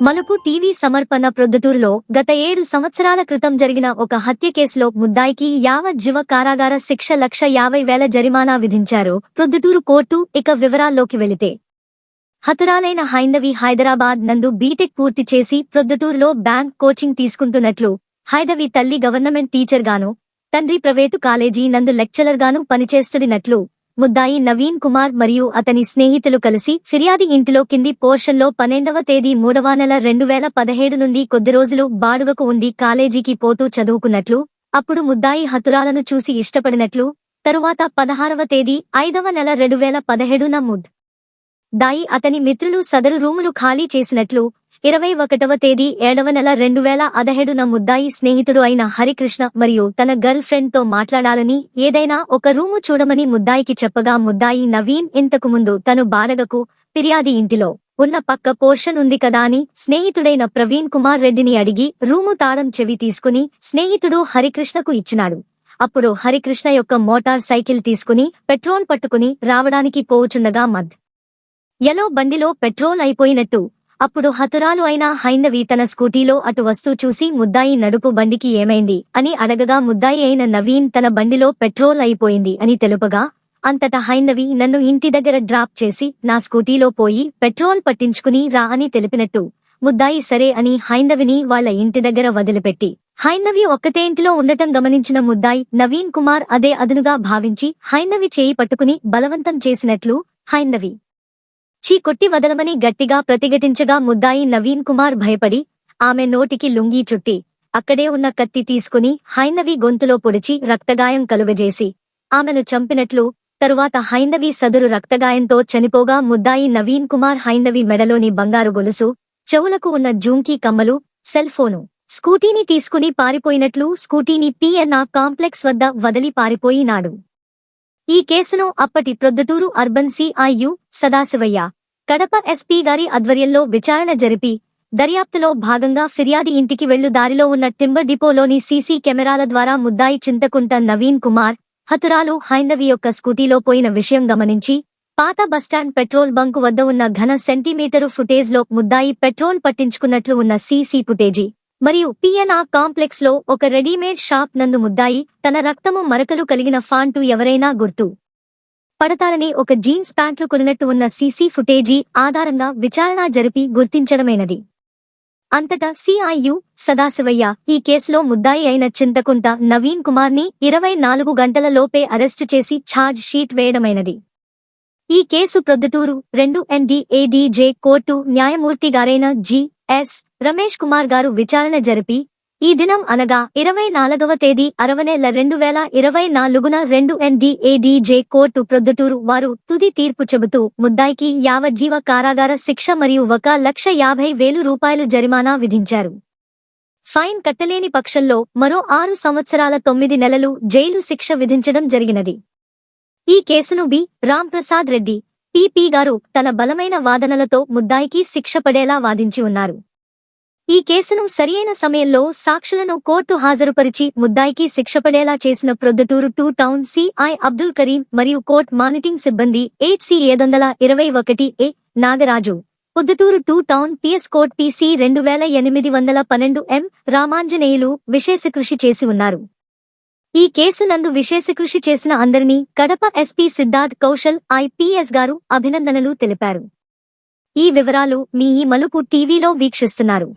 మలుపు టీవీ సమర్పణ ప్రొద్దుటూరులో గత ఏడు సంవత్సరాల క్రితం జరిగిన ఒక హత్య కేసులో ముద్దాయికి యావజ్జీవ కారాగార శిక్ష లక్ష యాభై వేల జరిమానా విధించారు ప్రొద్దుటూరు కోర్టు. ఇక వివరాల్లోకి వెళితే హతురాలైన హైందవి హైదరాబాద్ నందు బీటెక్ పూర్తి చేసి ప్రొద్దుటూరులో బ్యాంక్ కోచింగ్ తీసుకుంటున్నట్లు హైదవి తల్లి గవర్నమెంట్ టీచర్ గాను తండ్రి ప్రైవేటు కాలేజీ నందు లెక్చరర్ గాను ముద్దాయి నవీన్ కుమార్ మరియు అతని స్నేహితులు కలిసి ఫిర్యాది ఇంటిలో కింది పోర్షన్లో పన్నెండవ తేదీ మూడవ నెల రెండు వేల పదిహేడు నుండి కొద్ది రోజులు బాడుగకు ఉండి కాలేజీకి పోతూ చదువుకున్నట్లు అప్పుడు ముద్దాయి హతురాలను చూసి ఇష్టపడినట్లు తరువాత పదహారవ తేదీ ఐదవ నెల రెండు వేల పదిహేడున ముద్ దాయి అతని మిత్రులు సదరు రూములు ఖాళీ చేసినట్లు ఇరవై ఒకటవ తేదీ ఏడవ నెల రెండు వేల పదహేడున ముద్దాయి స్నేహితుడు అయిన హరికృష్ణ మరియు తన గర్ల్ ఫ్రెండ్తో మాట్లాడాలని ఏదైనా ఒక రూము చూడమని ముద్దాయికి చెప్పగా ముద్దాయి నవీన్ ఇంతకు ముందు తను బారగకు ఫిర్యాది ఇంటిలో ఉన్న పక్క పోర్షన్ ఉంది కదా అని స్నేహితుడైన ప్రవీణ్ కుమార్ రెడ్డిని అడిగి రూము తాళం చెవి తీసుకుని స్నేహితుడు హరికృష్ణకు ఇచ్చినాడు. అప్పుడు హరికృష్ణ యొక్క మోటార్ సైకిల్ తీసుకుని పెట్రోల్ పట్టుకుని రావడానికి పోవుచుండగా మద్. ఎలో బండిలో పెట్రోల్ అయిపోయినట్టు అప్పుడు హతురాలు అయిన హైందవి తన స్కూటీలో అటు వస్తూ చూసి ముద్దాయి నడుపు బండికి ఏమైంది? అని అడగగా ముద్దాయి అయిన నవీన్ తన బండిలో పెట్రోల్ అయిపోయింది అని తెలుపగా అంతటా హైందవి నన్ను ఇంటి దగ్గర డ్రాప్ చేసి నా స్కూటీలో పోయి పెట్రోల్ పట్టించుకుని రా అని తెలిపినట్టు ముద్దాయి సరే అని హైందవిని వాళ్ళ ఇంటి దగ్గర వదిలిపెట్టి హైందవి ఒక్కతే ఇంటిలో ఉండటం గమనించిన ముద్దాయి నవీన్ కుమార్ అదే అదునుగా భావించి హైందవి చేయి పట్టుకుని బలవంతం చేసినట్లు హైందవి చీ కొట్టి వదలమని గట్టిగా ప్రతిఘటించగా ముద్దాయి నవీన్ కుమార్ భయపడి ఆమె నోటికి లుంగీ చుట్టి అక్కడే ఉన్న కత్తి తీసుకుని హైందవి గొంతులో పొడిచి రక్తగాయం కలుగజేసి ఆమెను చంపినట్లు తరువాత హైందవి సదురు రక్తగాయంతో చనిపోగా ముద్దాయి నవీన్ కుమార్ హైందవి మెడలోని బంగారు గొలుసు చెవులకు ఉన్న జూంకీ కమ్మలు సెల్ ఫోను స్కూటీని తీసుకుని పారిపోయినట్లు స్కూటీని పిఎన్ఆ కాంప్లెక్స్ వద్ద వదిలి పారిపోయినాడు. ఈ కేసును అప్పటి Proddatur urban CI Sadasivaiah Kadapa SP గారి ఆధ్వర్యంలో విచారణ జరిపి దర్యాప్తులో భాగంగా ఫిర్యాది ఇంటికి వెళ్ళు దారిలో ఉన్న టింబర్ డిపోలోని సీసీ కెమెరాల ద్వారా ముద్దాయి చింతకుంట నవీన్ కుమార్ హతురాలు హైందవి యొక్క స్కూటీలో పోయిన విషయం గమనించి పాత బస్టాండ్ పెట్రోల్ బంకు వద్ద ఉన్న ఘన సెంటీమీటరు ఫుటేజ్లో ముద్దాయి పెట్రోల్ పట్టించుకున్నట్లు ఉన్న సీసీ ఫుటేజీ మరియు పిఎన్ఆర్ కాంప్లెక్స్లో ఒక రెడీమేడ్ షాప్ నందు ముద్దాయి తన రక్తము మరకలు కలిగిన ఫాంటు ఎవరైనా గుర్తు. పడతారని ఒక జీన్స్ ప్యాంట్లు కొనినట్టు ఉన్న సీసీ ఫుటేజీ ఆధారంగా విచారణ జరిపి గుర్తించడమైనది. అంతటా సిఐయు సదాశివయ్య ఈ కేసులో ముద్దాయి అయిన చింతకుంట నవీన్ కుమార్ని ఇరవై నాలుగు గంటల లోపే అరెస్టు చేసి ఛార్జ్ షీట్ వేయడమైనది. ఈ కేసు ప్రొద్దుటూరు రెండు ఎన్డీఏడీజే కోర్టు న్యాయమూర్తి గారైన జి ఎస్ రమేష్ కుమార్ గారు విచారణ జరిపి ఈ దినం అనగా ఇరవై నాలుగవ తేదీ అరవనేల రెండు వేల ఇరవై నాలుగున రెండు ఎన్డీఏడీజే కోర్టు ప్రొద్దుటూరు వారు తుది తీర్పు చెబుతూ ముద్దాయికి యావజ్జీవ కారాగార శిక్ష మరియు ఒక లక్ష యాభై వేలు రూపాయలు జరిమానా విధించారు. ఫైన్ కట్టలేని పక్షంలో మరో ఆరు సంవత్సరాల తొమ్మిది నెలలు జైలు శిక్ష విధించడం జరిగినది. ఈ కేసును బి. రాంప్రసాద్ రెడ్డి పిపి గారు తన బలమైన వాదనలతో ముద్దాయికి శిక్ష పడేలా వాదించి ఉన్నారు. ఈ కేసును సరియైన సమయంలో సాక్షులను కోర్టు హాజరుపరిచి ముద్దాయికి శిక్షపడేలా చేసిన Proddatur two town CI Abdul Karim మరియు కోర్ట్ మానిటింగ్ సిబ్బంది హెచ్సి ఏదొందల ఇరవై ఒకటి A Nagaraju. Proddatur two town PS court PC రెండు వేల ఎనిమిది వందల పన్నెండు ఎం రామాంజనేయులు విశేష కృషి చేసి ఉన్నారు. ఈ కేసు నందు విశేష కృషి చేసిన అందరినీ కడప ఎస్పీ సిద్ధార్థ్ కౌశల్ ఐపీఎస్ గారు అభినందనలు తెలిపారు. ఈ వివరాలు మీ ఈ మలుపు టీవీలో వీక్షిస్తున్నారు.